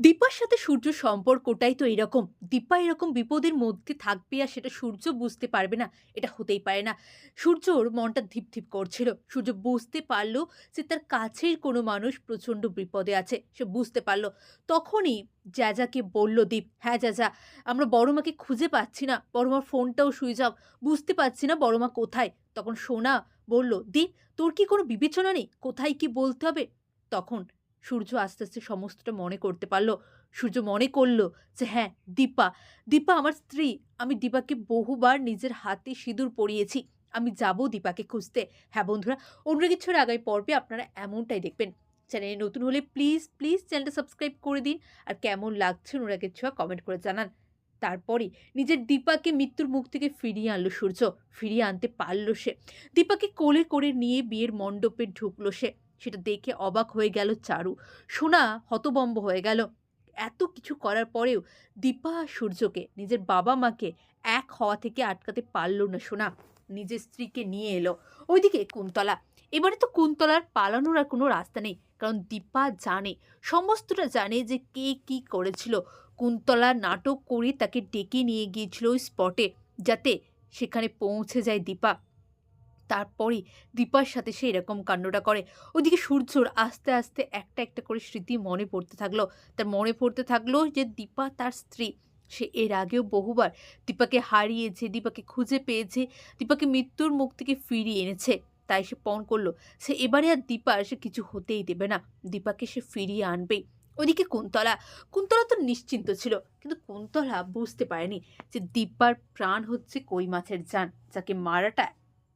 দীপার সাথে সূর্য সম্পর্কটাই তো এরকম। দীপা এরকম বিপদের মধ্যে থাকবে আর সেটা সূর্য বুঝতে পারবে না, এটা হতেই পারে না। সূর্যর মনটা ধিপ ধিপ করছিল। সূর্য বুঝতে পারল যে তার কাছের কোনো মানুষ প্রচণ্ড বিপদে আছে। সে বুঝতে পারল। তখনই জ্যাজাকে বলল, দীপ হ্যাঁ জ্যাজা, আমরা বড়মাকে খুঁজে পাচ্ছি না। বড়মার ফোনটাও সুইচ অফ। বুঝতে পারছি না বড়মা কোথায়। তখন সোনা বলল, দীপ, তোর কি কোনো বিবেচনা নেই? কোথায় কি বলতে হবে? তখন সূর্য আস্তে আস্তে সমস্তটা মনে করতে পারল। সূর্য মনে করল যে হ্যাঁ দীপা দীপা আমার স্ত্রী। আমি দীপাকে বহুবার নিজের হাতে সিঁদুর পরিয়েছি। আমি যাব দীপাকে খুঁজতে। হ্যাঁ বন্ধুরা, অন্য কিছুর আগামী পর্বে আপনারা এমনটাই দেখবেন। চ্যানেলে নতুন হলে প্লিজ প্লিজ চ্যানেলটা সাবস্ক্রাইব করে দিন। আর কেমন লাগছে অনুরাগের ছোঁয়া কমেন্ট করে জানান। তারপরে নিজের দীপাকে মৃত্যুর মুখ থেকে ফিরিয়ে আনলো সূর্য। ফিরিয়ে আনতে পারল সে। দীপাকে কোলে করে নিয়ে বিয়ের মণ্ডপে ঢুকলো সে। সেটা দেখে অবাক হয়ে গেল চারু। সোনা হতবম্ব হয়ে গেল। এত কিছু করার পরেও দীপা সূর্যকে, নিজের বাবা মাকে এক হওয়া থেকে আটকাতে পারল না সোনা। নিজের স্ত্রীকে নিয়ে এলো। ওইদিকে কুন্তলা। এবারে তো কুন্তলার পালানোর আর কোনো রাস্তা নেই, কারণ দীপা জানে, সমস্তটা জানে যে কে কি করেছিল। কুন্তলা নাটক করে তাকে ডেকে নিয়ে গিয়েছিল ওই স্পটে যাতে সেখানে পৌঁছে যায় দীপা। তারপরে দীপার সাথে সে এরকম কাণ্ডটা করে। ওদিকে সূর্যর আস্তে আস্তে একটা একটা করে স্মৃতি মনে পড়তে থাকল। তার মনে পড়তে থাকল যে দীপা তার স্ত্রী। সে এর আগেও বহুবার দীপাকে হারিয়েছে, দীপাকে খুঁজে পেয়েছে, দীপাকে মৃত্যুর মুখ থেকে ফিরিয়ে এনেছে। তাই সে পণ করল, সে এবারে আর দীপা সে কিছু হতেই দেবে না। দীপাকে সে ফিরিয়ে আনবেই ওদিকে কুন্তলা কুন্তলা তো নিশ্চিন্ত ছিল, কিন্তু কুন্তলা বুঝতে পারেনি যে দীপার প্রাণ হচ্ছে কই মাছের যান যাকে মারাটা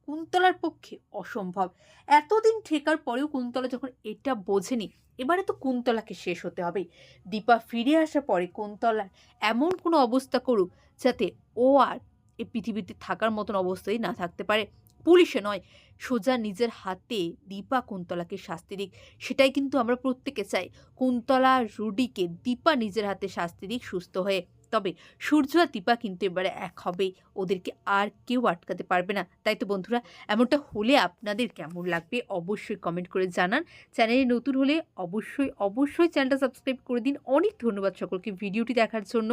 কুন্তলার পক্ষে অসম্ভব। এতদিন ঠেকার পরেও কুন্তলা যখন এটা বোঝেনি, এবারে তো কুন্তলাকে শেষ হতে হবে। দীপা ফিরে আসার পরে কুন্তলার এমন কোনো অবস্থা করুক যাতে ও আর এই পৃথিবীতে থাকার মতন অবস্থায় না থাকতে পারে। পুলিশে নয়, সোজা নিজের হাতে দীপা কুন্তলাকে শাস্তি দিক, সেটাই কিন্তু আমরা প্রত্যেকে চাই। কুন্তলা রুডিকে দীপা নিজের হাতে শাস্তি দিক সুস্থ হয়ে। তবে সূর্য আর দীপা কিন্তু এবারে এক হবেই। ওদেরকে আর কেউ আটকাতে পারবে না। তাই তো বন্ধুরা, এমনটা হলে আপনাদের কেমন লাগবে অবশ্যই কমেন্ট করে জানান। চ্যানেলে নতুন হলে অবশ্যই অবশ্যই চ্যানেলটা সাবস্ক্রাইব করে দিন। অনেক ধন্যবাদ সকলকে ভিডিওটি দেখার জন্য।